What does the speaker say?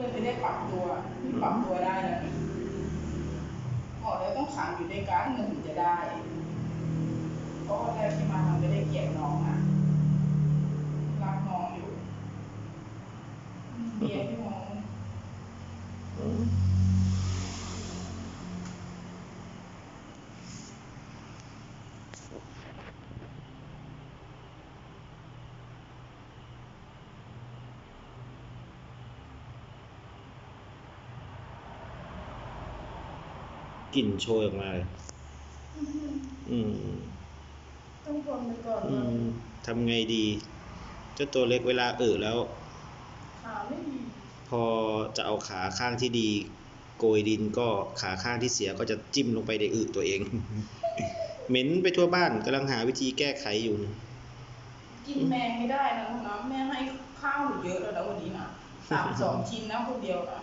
ลยไม่ได้ปรับตัวที่ปรับตัวได้แล้วนี่หมอเลยต้องขังอยู่ด้วยกันเงินถึงจะได้ เพราะว่าแรกที่มามันไม่ได้เกลียดน้องนะรักน้องอยู่เบียพี่มอง อืม กลิ่นโชยออกมาเลย อืมต้องทนไปก่อนอืมทำไงดี เจ้าตัวเล็กเวลาเออแล้ว ขาไม่ดีพอจะเอาขาข้างที่ดี โกยดินก็ขาข้างที่เสียก็จะจิ้มลงไปในอึตัวเอง เหม็นไปทั่วบ้านกำลังหาวิธีแก้ไขอยู่นะกินแมงไม่ได้นะลูกนะแม่ให้ข้าวหนูเยอะแล้วนะวันนี้นะสามสองชิ้นนะคนเดียวนะ